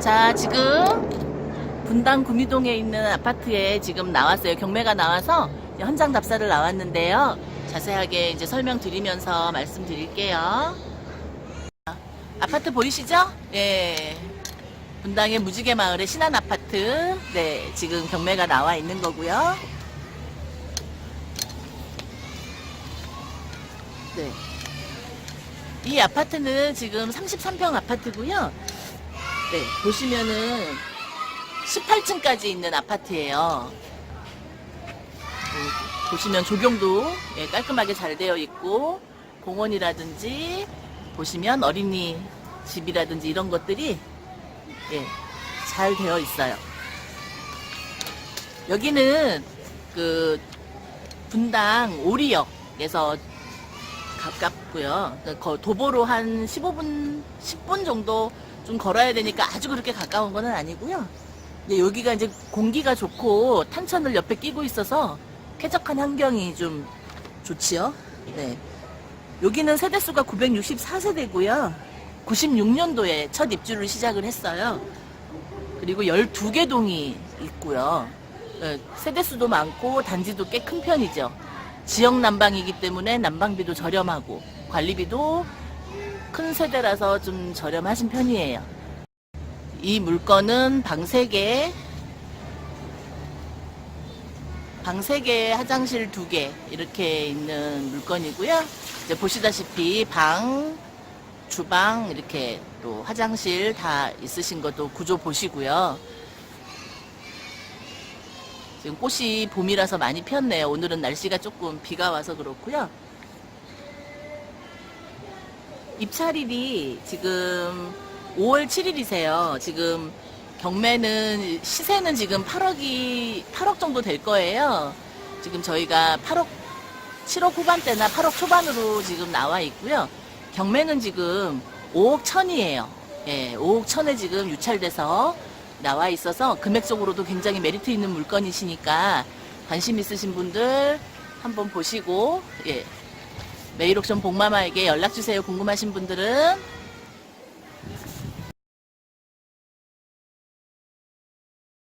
자, 지금 분당 구미동에 있는 아파트에 지금 나왔어요. 경매가 나와서 현장 답사를 나왔는데요. 자세하게 이제 설명드리면서 말씀드릴게요. 아파트 보이시죠? 예. 분당의 무지개 마을의 신한 아파트. 네, 지금 경매가 나와 있는 거고요. 네. 이 아파트는 지금 33평 아파트고요. 네, 보시면은 18층까지 있는 아파트예요. 네, 보시면 조경도 예, 깔끔하게 잘 되어 있고 공원이라든지 보시면 어린이 집이라든지 이런 것들이 예, 잘 되어 있어요. 여기는 그 분당 오리역에서 가깝고요. 그러니까 거- 도보로 한 15분, 10분 정도 좀 걸어야 되니까 아주 그렇게 가까운 건 아니고요. 이제 여기가 이제 공기가 좋고 탄천을 옆에 끼고 있어서 쾌적한 환경이 좀 좋지요. 네. 여기는 세대수가 964세대고요. 96년도에 첫 입주를 시작을 했어요. 그리고 12개 동이 있고요. 네, 세대수도 많고 단지도 꽤 큰 편이죠. 지역 난방이기 때문에 난방비도 저렴하고 관리비도 큰 세대라서 좀 저렴하신 편이에요. 이 물건은 방 3개, 방 3개, 화장실 2개 이렇게 있는 물건이고요. 이제 보시다시피 방, 주방 이렇게 또 화장실 다 있으신 것도 구조 보시고요. 지금 꽃이 봄이라서 많이 폈네요. 오늘은 날씨가 조금 비가 와서 그렇고요. 입찰일이 지금 5월 7일이세요. 지금 경매는 시세는 지금 8억이 8억 정도 될 거예요. 지금 저희가 8억 7억 후반대나 8억 초반으로 지금 나와 있고요. 경매는 지금 5억 천이에요. 예, 5억 천에 지금 유찰돼서 나와 있어서 금액적으로도 굉장히 메리트 있는 물건이시니까 관심 있으신 분들 한번 보시고 예, 메일 옥션 복마마에게 연락 주세요. 궁금하신 분들은